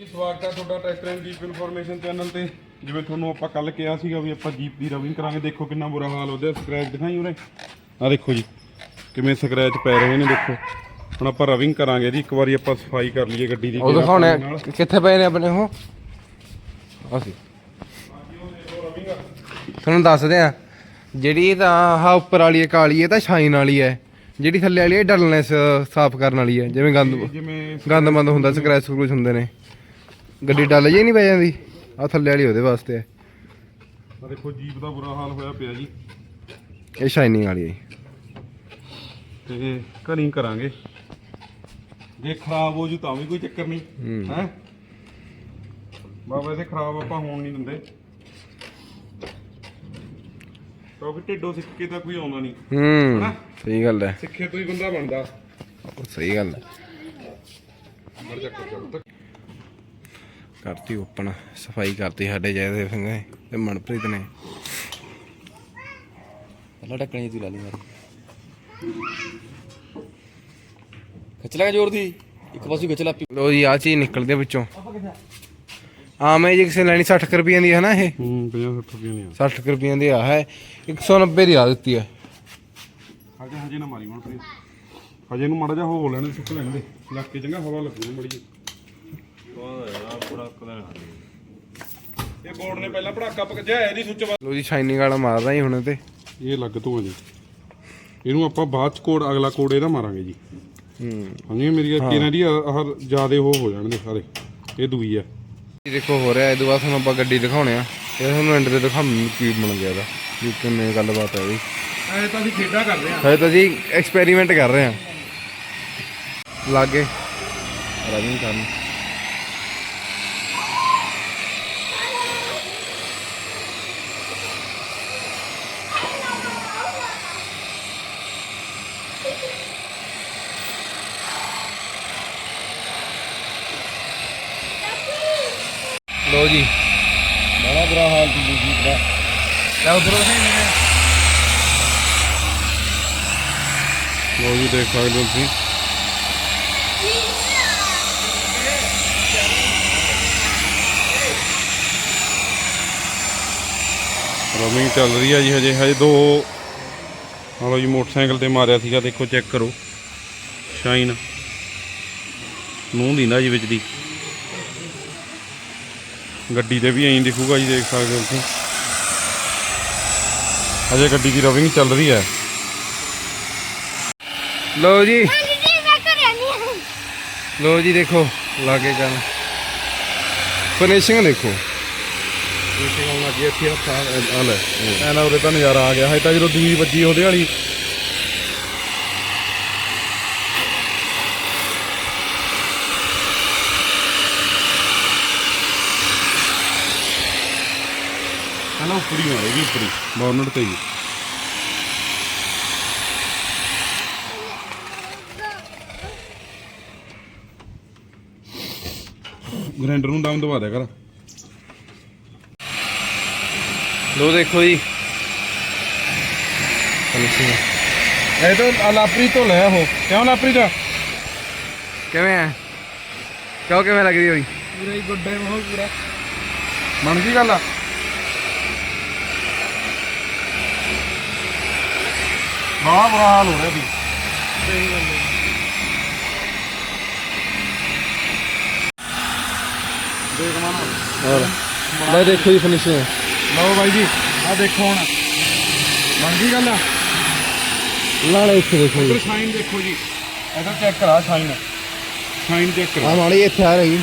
ਜੀ, ਸਵਾਗਤ ਹੈ ਤੁਹਾਡਾ tractor and jeep information channel ਤੇ। ਜਿਵੇਂ ਤੁਹਾਨੂੰ ਆਪਾਂ ਕੱਲ ਕਿਹਾ ਸੀਗਾ ਵੀ ਆਪਾਂ ਜੀਪ ਦੀ ਰਵਿੰਗ ਕਰਾਂਗੇ ਦੇਖੋ ਕਿੰਨਾ ਬੁਰਾ ਹਾਲ ਉਹਦੇ ਸਕ੍ਰੈਚ ਦਿਖਾਈ ਉਰੇ। ਆ ਦੇਖੋ ਜੀ ਕਿਵੇਂ ਸਕ੍ਰੈਚ ਪੈ ਰਹੇ ਨੇ ਦੇਖੋ। ਹੁਣ ਆਪਾਂ ਰਵਿੰਗ ਕਰਾਂਗੇ ਇਹਦੀ ਇੱਕ ਵਾਰੀ ਆਪਾਂ ਸਫ਼ਾਈ ਕਰ ਲਈਏ ਗੱਡੀ ਦੀ ਉਹ ਦਿਖਾਉਣੇ। ਕਿੱਥੇ ਪਏ ਨੇ ਆਪਣੇ ਉਹ? ਅਸੀਂ ਤੁਹਾਨੂੰ ਦੱਸਦੇ ਆ ਜਿਹੜੀ ਤਾਂ ਆਹ ਉੱਪਰ ਵਾਲੀ ਹੈ ਕਾਲੀ ਹੈ ਤਾਂ ਸ਼ਾਈਨ ਵਾਲੀ ਹੈ। ਜਿਹੜੀ ਥੱਲੇ ਵਾਲੀ ਹੈ ਡਲਨੈਸ ਸਾਫ਼ ਕਰਨ ਵਾਲੀ ਹੈ ਜਿਵੇਂ ਗੰਦ ਜਿਵੇਂ ਗੰਦ ਮੰਦ ਹੁੰਦਾ ਸਕ੍ਰੈਚ ਸਕਰੂਚ ਹੁੰਦੇ ਨੇ। ਗੱਡੀ ਡਲ ਜੇ ਨਹੀਂ ਪੈ ਜਾਂਦੀ? ਆ ਥੱਲੇ ਵਾਲੀ ਉਹਦੇ ਵਾਸਤੇ ਹੈ ਆ ਦੇਖੋ ਜੀਪ ਦਾ ਬੁਰਾ ਹਾਲ ਹੋਇਆ ਪਿਆ ਜੀ। ਇਹ ਸ਼ਾਈਨਿੰਗ ਵਾਲੀ ਹੈ ਤੇ ਘਰੀ ਕਰਾਂਗੇ। ਜੇ ਖਰਾਬ ਹੋ ਜੂ ਤਾਂ ਵੀ ਕੋਈ ਚੱਕਰ ਨਹੀਂ। ਹੂੰ। ਬਾਬਾ ਵੈਸੇ ਖਰਾਬ ਆਪਾਂ ਹੋਣ ਨਹੀਂ ਦਿੰਦੇ। ਕਿਉਂਕਿ ਢਿੱਡੋਂ ਸਿੱਖ ਕੇ ਤਾਂ ਕੋਈ ਆਉਂਦਾ ਨਹੀਂ। ਹੂੰ ਸਹੀ ਗੱਲ ਹੈ। ਸਿੱਖੇ ਤੋਂ ਹੀ ਬੰਦਾ ਬਣਦਾ। ਸਹੀ ਗੱਲ ਹੈ। ਕਰਤੀ ਓਪਨ ਸਫ਼ਾਈ ਕਰਤੀ ਸਾਡੇ ਜੈਦੇ ਸਿੰਘ ਨੇ ਤੇ ਮਨਪ੍ਰੀਤ ਨੇ। ਪਹਿਲਾਂ ਢੱਕਣੀ ਤੂੰ ਲਾ ਲਈ ਮਾਰੀ ਖਿੱਚ ਲਾ ਜ਼ੋਰ ਦੀ। ਇੱਕ ਪਾਸੇ ਖਿੱਚ ਲਾ ਲੋ ਜੀ ਆ ਚੀਜ਼ ਨਿਕਲਦੀ ਵਿੱਚੋਂ। ਆਮ ਇਹ ਜੇ ਕਿਸੇ ਲੈਣੀ 60 ਰੁਪਏ ਦੀ ਹੈ ਨਾ ਇਹ? ਹੂੰ 50 60 ਰੁਪਏ ਨਹੀਂ 60 ਰੁਪਏ ਦੀ ਆ ਹੈ। 190 ਦੀ ਆ ਦਿੱਤੀ ਹੈ ਹਜੇ ਹਜੇ ਨਾ ਮਾਰੀ ਪਲੀਜ਼ ਹਜੇ ਨੂੰ ਮਾੜਾ ਜਿਹਾ ਹੋ ਲੈਣ ਸੁੱਕ ਲੈਣ ਦੇ। ਚੰਗਾ ਹਵਾ ਲੱਗੂ ਮੜੀ ਜੀ ਇਹ ਬੋਰਡ ਨੇ ਪਹਿਲਾਂ ਪੜਾਕਾ ਪਕਜਿਆ ਇਹਦੀ ਸੁੱਚ ਵਾ- ਲੋ ਜੀ ਸ਼ਾਈਨਿੰਗ ਵਾਲਾ ਮਾਰਦਾ ਹੀ ਹੁਣ ਤੇ। ਇਹ ਲੱਗ ਤੋਂ ਜੀ। ਇਹਨੂੰ ਆਪਾਂ ਬਾਅਦ ਚ ਕੋਡ ਅਗਲਾ ਕੋਡ ਇਹਦਾ ਮਾਰਾਂਗੇ ਜੀ। ਹੂੰ। ਹਾਂਜੀ ਮੇਰੀ ਇਹਨਾਂ ਦੀ ਆਹ ਜਿਆਦੇ ਉਹ ਹੋ ਜਾਣਗੇ ਸਾਰੇ। ਇਹ ਦੂਈ ਆ। ਇਹ ਦੇਖੋ ਹੋ ਰਿਹਾ। ਇਹਦੇ ਬਾਅਦ ਤੁਹਾਨੂੰ ਆਪਾਂ ਗੱਡੀ ਦਿਖਾਉਣੇ ਆ। ਇਹ ਤੁਹਾਨੂੰ ਐਂਡ ਤੇ ਦਿਖਾਉਂ ਕੀ ਬਣ ਗਿਆ ਦਾ ਵੀ ਕਿੰਨੇ ਗੱਲਬਾਤ ਹੈ ਵੀ ਐ ਤਾਂ ਅਸੀਂ ਖੇਡਾਂ ਕਰ ਰਹੇ ਹਜੇ ਤਾਂ ਜੀ ਐਕਸਪੈਰੀਮੈਂਟ ਕਰ ਰਹੇ ਆ। ਲਾਗੇ। ਰਨਿੰਗ ਕਰਨ। ਲੋ ਜੀ। ਬੜਾ ਬੁਰਾ ਹਾਲ ਸੀ ਜੀ ਦਾ ਕਿਆ ਉਧਰੋਂ ਨਹੀਂ ਲੋ ਜੀ ਦੇਖ ਸਕਦੇ ਹੋ ਤੁਸੀਂ। ਰੋਮਿੰਗ ਚੱਲ ਰਹੀ ਆ ਜੀ ਹਜੇ ਹਜੇ ਦੋ ਹਲੋ ਜੀ ਮੋਟਰਸਾਈਕਲ ਤੇ ਮਾਰਿਆ ਸੀਗਾ। ਦੇਖੋ ਚੈੱਕ ਕਰੋ। ਸ਼ਾਈਨ। ਨੂੰ ਦਿੰਦਾ ਜੀ ਵਿੱਚ ਦੀ। ਗੱਡੀ ਤੇ ਵੀ ਐਂ ਦਿਖੂਗਾ ਜੀ ਦੇਖ ਸਕਦੇ ਹੋ ਤੁਸੀਂ। ਹਜੇ ਗੱਡੀ ਦੀ ਰਵਿੰਗ ਚੱਲ ਰਹੀ ਹੈ। ਲੋ ਜੀ। ਲੋ ਜੀ ਦੇਖੋ ਲਾਗੇ ਕਰਨ ਫਿਨਿਸ਼ਿੰਗ ਦੇਖੋ। ਫਿਨਿਸ਼ਿੰਗ ਆਉਣ ਲੱਗੀ ਇੱਥੇ ਆ ਲੈ। ਐ ਨਾ ਉਰੇ ਤਾਂ ਨਜ਼ਾਰਾ ਆ ਗਿਆ। ਹਜੇ ਤਾਂ ਜਦੋਂ ਦੂਜੀ ਵੱਜੀ ਉਹਦੇ ਵਾਲੀ ਹਨਾ ਉੱਪਰੀ ਮਾਰੇਗੀ ਉੱਪਰੀ ਬੌਨਟ ਤੇ ਹੀ। ਗ੍ਰੈਂਡਰ ਨੂੰ ਡਾਊਨ ਦਬਾ ਦਿਆ ਕਰ। ਲੋ ਦੇਖੋ ਜੀ। ਇਹ ਤਾਂ ਲਾਪਰੀ ਤੋਂ ਲੈ ਉਹ। ਕਿਉਂ ਲਾਪਰੀ ਦਾ? ਕਿਵੇਂ ਆ? ਕਿਉਂ ਕਿਵੇਂ ਲੱਗਦੀ ਹੋਈ? ਪੂਰਾ ਹੀ ਗੁੱਡਾ ਹੀ ਬਹੁਤ ਪੂਰਾ। ਬਣ ਗਈ ਗੱਲ? ਆ ਬੜਾ ਬੁਰਾ ਹਾਲ ਹੋ ਰਿਹਾ ਵੀ ਦੇਖ ਮਾਨਾ ਹੋਰ। ਲੈ ਦੇਖੋ ਜੀ ਫਿਨਿਸ਼ਿੰਗ ਲਓ ਬਾਈ ਜੀ ਆ ਦੇਖੋ ਹੁਣ। ਗਈ ਗੱਲ? ਨਾਲੇ ਇੱਥੇ ਦੇਖੋ ਜੀ। ਸ਼ਾਈਨ ਦੇਖੋ ਜੀ। ਇਹਦਾ ਚੈੱਕ ਕਰਾ ਸ਼ਾਈਨ ਸ਼ਾਈਨ ਚੈੱਕ ਕਰਾ। ਆ ਮਾੜੀ ਇੱਥੇ ਆ ਰਹੀ।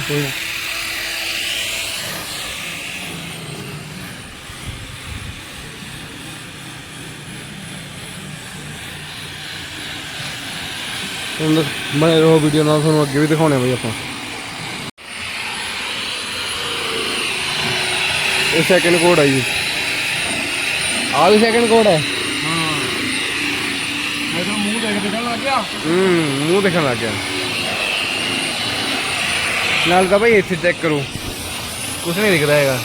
ਹੁਣ ਬਣੇ ਰਹੋ ਵੀਡੀਓ ਨਾਲ ਤੁਹਾਨੂੰ ਅੱਗੇ ਵੀ ਦਿਖਾਉਣੇ ਆ ਬਈ ਆਪਾਂ। ਇਹ ਸੈਕਿੰਡ ਕੋਡ ਹੈ ਜੀ। ਆਹ ਵੀ ਸੈਕਿੰਡ ਕੋਡ ਹੈ ਹਾਂ। ਇਹਦਾ ਮੂੰਹ ਦੇਖ ਦਿਖਣ ਲੱਗ ਗਿਆ? ਹੂੰ ਮੂੰਹ ਦਿਖਣ ਲੱਗ ਗਿਆ। ਨਾਲ ਤਾਂ ਭਾਈ ਇੱਥੇ ਚੈੱਕ ਕਰੋ। ਕੁਝ ਨਹੀਂ ਦਿਖਦਾ ਹੈਗਾ।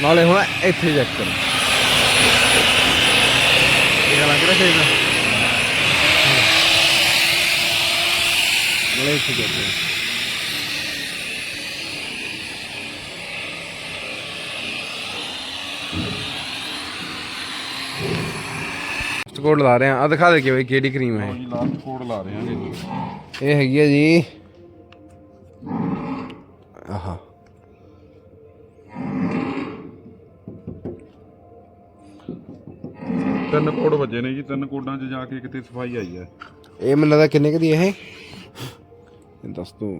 ਨਾਲੇ ਹੁਣ ਇੱਥੇ ਚੈੱਕ ਕਰੋ। ਇਹ ਲੱਗ ਰਿਹਾ ਚਾਹੀਦਾ Malaysia ਕੋਡ ਲਾ ਰਹੇ ਆ ਆ ਦਿਖਾ ਦੇ ਕਿ ਬਈ ਕਿਹੜੀ ਕਰੀਮ ਹੈ ਇਹ ਹੈਗੀ ਹੈ ਜੀ ਆਹਾ ਤਿੰਨ ਕੋਡ ਵੱਜੇ ਨੇ ਜੀ। ਤਿੰਨ ਕੋਡਾਂ 'ਚ ਜਾ ਕੇ ਕਿਤੇ ਸਫ਼ਾਈ ਆਈ ਹੈ। ਇਹ ਮੈਨੂੰ ਲੱਗਦਾ ਕਿੰਨੇ ਕਦੀ ਇਹ? ਇਹ ਦੱਸ ਤੂੰ।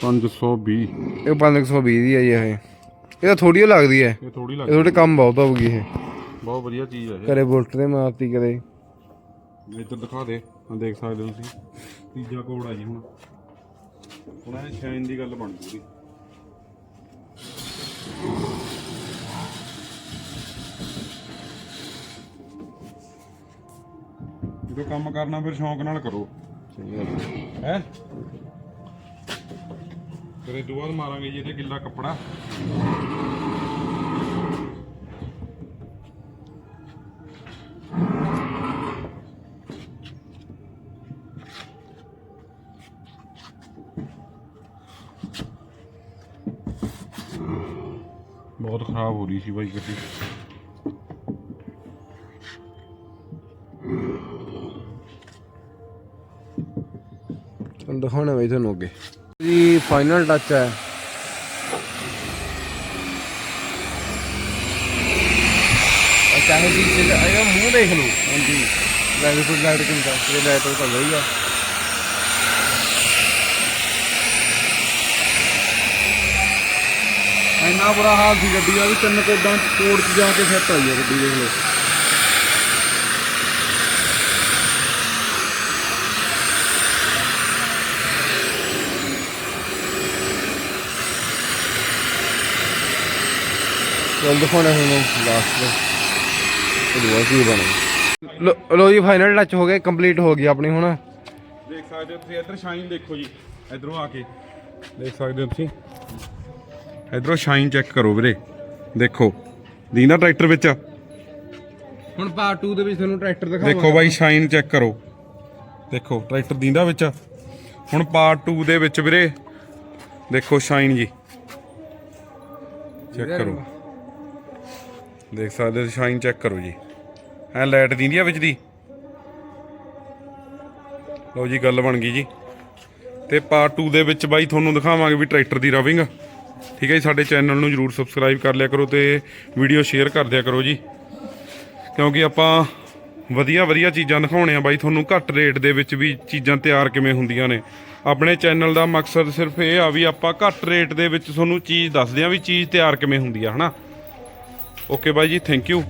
520 ਇਹ 520 ਦੀ ਹੈ ਜੀ ਇਹ। ਇਹ ਤਾਂ ਥੋੜੀ ਲੱਗਦੀ ਹੈ। ਇਹ ਥੋੜੀ ਲੱਗਦੀ ਥੋੜੇ ਕੰਮ ਬਹੁਤ ਹੋਊਗੀ ਇਹ। ਬਹੁਤ ਵਧੀਆ ਚੀਜ਼ ਹੈ ਘਰੇ ਬੁਲਟ ਤੇ ਮਾਰਤੀ ਇਹ ਇੱਧਰ ਦਿਖਾ ਦੇ। ਹਾਂ ਦੇਖ ਸਕਦੇ ਹੋ ਤੁਸੀਂ। ਤੀਜਾ ਕੋਡ ਆ ਜੀ ਹੁਣ। ਹੁਣ ਇਹ ਸ਼ਾਈਨ ਦੀ ਗੱਲ ਬਣ ਜੂਗੀ ਜਦੋਂ ਕੰਮ ਕਰਨਾ ਫਿਰ ਸ਼ੌਂਕ ਨਾਲ ਕਰੋ। ਹੈ ਫਿਰ ਇਹ ਤੋਂ ਬਾਅਦ ਮਾਰਾਂਗੇ ਜੀ ਇਹਦੇ ਗਿੱਲਾ ਕੱਪੜਾ ਬਹੁਤ ਖਰਾਬ ਹੋ ਰਹੀ ਸੀ ਬਾਈ ਗੱਡੀ ਤੁਹਾਨੂੰ ਦਿਖਾਉਣਾ ਬਈ ਤੁਹਾਨੂੰ ਅੱਗੇ। ਜੀ ਫਾਈਨਲ ਟੱਚ ਹੈ। ਆ ਚਾਹੇ ਵੀ ਚੱਲ ਆਇਆ ਮੂੰਹ ਦੇਖ ਲਓ। ਹਾਂਜੀ। ਲਾਈਟ ਤੋਂ ਲਾਈਟ ਕਿੰਦਾ ਤੇ ਲਾਈਟ ਤੋਂ ਚੱਲ ਰਹੀ ਆ ਇੰਨਾ ਬੁਰਾ ਹਾਲ ਸੀ ਗੱਡੀ ਦਾ ਵੀ ਤਿੰਨ ਕੋਡਾਂ ਕੋਡ 'ਚ ਜਾ ਕੇ ਫਿੱਟ ਆਈ ਹੈ ਗੱਡੀ ਦੇਖ ਲਓ। ਚੱਲ ਦਿਖਾਉਣਾ ਤੁਹਾਨੂੰ ਲਾਸਟ ਤੇ ਇਹ ਦੁਆ ਕੀ ਬਣੇ ਲੋ ਲੋ ਜੀ ਫਾਈਨਲ ਟੱਚ ਹੋ ਗਿਆ ਕੰਪਲੀਟ ਹੋ ਗਈ ਆਪਣੀ ਹੁਣ। ਦੇਖ ਸਕਦੇ ਹੋ ਤੁਸੀਂ ਇੱਧਰ ਸ਼ਾਈਨ ਦੇਖੋ ਜੀ। ਇੱਧਰੋਂ ਆ ਕੇ। ਦੇਖ ਸਕਦੇ ਹੋ ਤੁਸੀਂ। ਇੱਧਰੋਂ ਸ਼ਾਈਨ ਚੈੱਕ ਕਰੋ ਵੀਰੇ। ਦੇਖੋ। ਦੀਨਾ ਟਰੈਕਟਰ ਵਿੱਚ ਹੁਣ ਪਾਰਟ 2 ਦੇ ਵਿੱਚ ਤੁਹਾਨੂੰ ਟਰੈਕਟਰ ਦਿਖਾਵਾਂਗਾ। ਦੇਖੋ ਬਾਈ ਸ਼ਾਈਨ ਚੈੱਕ ਕਰੋ। ਦੇਖੋ ਟਰੈਕਟਰ ਦੀਂਦਾ ਵਿੱਚ ਹੁਣ ਪਾਰਟ 2 ਦੇ ਵਿੱਚ ਵੀਰੇ। ਦੇਖੋ ਸ਼ਾਈਨ ਜੀ। ਚੈੱਕ ਕਰੋ। ਦੇਖ ਸਕਦੇ ਹੋ ਸ਼ਾਈਨ ਚੈੱਕ ਕਰੋ ਜੀ। ਐ ਲਾਈਟ ਦਿੰਦੀ ਆ ਵਿੱਚ ਦੀ? ਲਓ ਜੀ, ਗੱਲ ਬਣ ਗਈ ਜੀ। ਤੇ ਪਾਰਟ 2 ਦੇ ਵਿੱਚ ਬਾਈ ਤੁਹਾਨੂੰ ਦਿਖਾਵਾਂਗੇ ਵੀ ਟਰੈਕਟਰ ਦੀ ਰਵਿੰਗ ਠੀਕ ਹੈ ਜੀ, ਸਾਡੇ ਚੈਨਲ ਨੂੰ ਜਰੂਰ ਸਬਸਕ੍ਰਾਈਬ ਕਰ ਲਿਆ ਕਰੋ ਤੇ ਵੀਡੀਓ ਸ਼ੇਅਰ ਕਰ ਦਿਆ ਕਰੋ ਜੀ। ਕਿਉਂਕਿ ਆਪਾਂ ਵਧੀਆ ਵਧੀਆ ਚੀਜ਼ਾਂ ਦਿਖਾਉਣੇ ਆ ਬਾਈ, ਤੁਹਾਨੂੰ ਘੱਟ ਰੇਟ ਦੇ ਵਿੱਚ ਵੀ ਚੀਜ਼ਾਂ ਤਿਆਰ ਕਿਵੇਂ ਹੁੰਦੀਆਂ ਨੇ। ਆਪਣੇ ਚੈਨਲ ਦਾ ਮਕਸਦ ਸਿਰਫ ਇਹ ਆ ਵੀ ਆਪਾਂ ਘੱਟ ਰੇਟ ਦੇ ਵਿੱਚ ਤੁਹਾਨੂੰ ਚੀਜ਼ ਦੱਸਦੇ ਆ ਵੀ ਚੀਜ਼ ਤਿਆਰ ਕਿਵੇਂ ਹੁੰਦੀ ਆ, ਹਨਾ? ਓਕੇ ਬਾਈ ਜੀ ਥੈਂਕ ਯੂ